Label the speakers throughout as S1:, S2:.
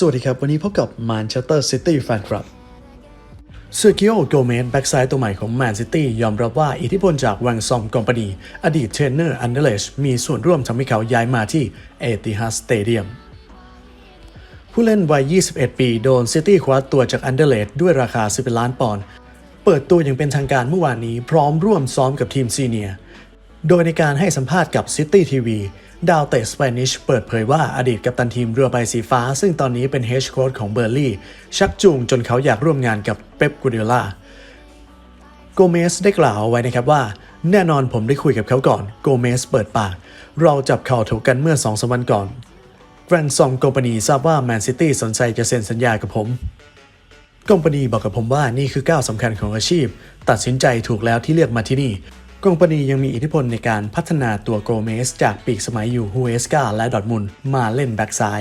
S1: สวัสดีครับ วันนี้พบกับ Manchester City Fan Club เซอร์กิโอโกเมสแบ็กซ้ายตัวใหม่ของแมนซิตี้ยอมรับว่าอิทธิพลจากวังซอมกอมปานีอดีตเทรนเนอร์อันเดเลชมีส่วนร่วมทำให้เขาย้ายมาที่เอติฮัดสเตเดียมผู้เล่นวัย 21 ปีโดนซิตี้คว้าตัวจากอันเดเลดด้วยราคา10ล้านปอนด์เปิดตัวอย่างเป็นทางการเมื่อวานนี้พร้อมร่วมซ้อมกับทีมซีเนียร์โดยในการให้สัมภาษณ์กับ City TV ดาวเตะสเปนิชเปิดเผยว่าอดีตกัปตันทีมเรือใบสีฟ้า ซึ่งตอนนี้เป็นเฮดโค้ชของเบอร์ลี่ ชักจูงจนเขาอยากร่วมงานกับเป๊ปกูเดล่าโกเมสได้กล่าวเอาไว้นะครับว่า แน่นอนผมได้คุยกับเขาก่อน โกเมสเปิดปาก เราจับเข่าถกกันเมื่อสองสวันก่อนแกรนซอมโกปานีทราบว่าแมนซิตี้สนใจจะเซ็นสัญญากับผมกองปนีบอกกับผมว่านี่คือก้าวสำคัญของอาชีพ ตัดสินใจถูกแล้วที่เลือกมาที่นี่ กองปนียังมีอิทธิพลในการพัฒนาตัวโกเมส จากปีกสมัยอยู่ฮูเอสกาและดอทมุนมาเล่นแบ็กซ้าย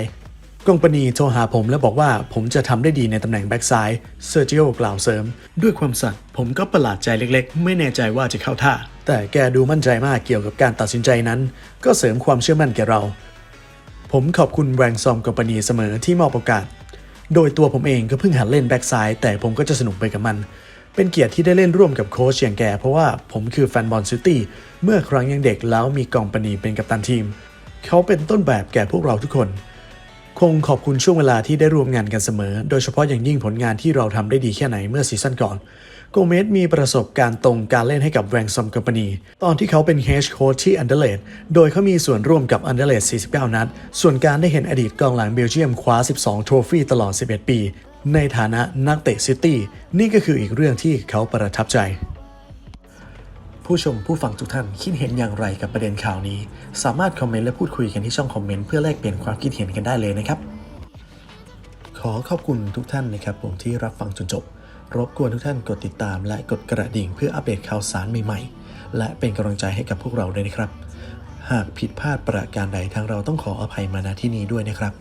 S1: กองปนีโทรหาผมและบอกว่าผมจะทำได้ดีในตำแหน่งแบ็กซ้ายเซอร์จิโอกล่าวเสริม ด้วยความสัตย์ผมก็ประหลาดใจเล็กๆ ไม่แน่ใจว่าจะเข้าท่า แต่แกดูมั่นใจมากเกี่ยวกับการตัดสินใจนั้น ก็เสริมความเชื่อมั่นแก่เรา ผมขอบคุณแวงซอมกอปนีเสมอที่มอบโอกาส โดยตัวผมเองก็เพิ่งหัดเล่นแบ็กซ้ายแต่ผมก็จะสนุกไปกับมัน เป็นเกียรติที่ได้เล่นร่วมกับโค้ชอย่างแก เพราะว่าผมคือแฟนบอลซิตี้เมื่อครั้งยังเด็กแล้วมีกองปานีเป็นกัปตันทีม เขาเป็นต้นแบบแก่พวกเราทุกคน คงขอบคุณช่วงเวลาที่ได้ร่วมงานกันเสมอ โดยเฉพาะอย่างยิ่งผลงานที่เราทำได้ดีแค่ไหนเมื่อซีซั่นก่อนโกเมสมีประสบการณ์ตรงการเล่นให้กับแวงซอมกัมปนีตอนที่เขาเป็นเฮดโค้ชที่อันเดเลดโดยเขามีส่วนร่วมกับอันเดเลด49 นัด ส่วนการได้เห็นอดีตกองหลังเบลเยียมคว้า 12 โทรฟี่ตลอด 11 ปี ในฐานะนักเตะซิตี้นี่ก็คืออีกเรื่องที่เขาประทับใจ ผู้ชมผู้ฟังทุกท่านคิดเห็นอย่างไรกับประเด็นข่าวนี้ สามารถคอมเมนต์และพูดคุยกันที่ช่องคอมเมนต์เพื่อแลกเปลี่ยนความคิดเห็นกันได้เลยนะครับ ขอขอบคุณทุกท่านนะครับผมที่รับฟังจนจบ รบกวนทุกท่านกดติดตาม และกดกระดิ่งเพื่ออัปเดตข่าวสารใหม่ๆ และเป็นกำลังใจให้กับพวกเราด้วยนะครับ หากผิดพลาดประการใดทางเราต้องขออภัยมาณที่นี้ด้วยนะครับ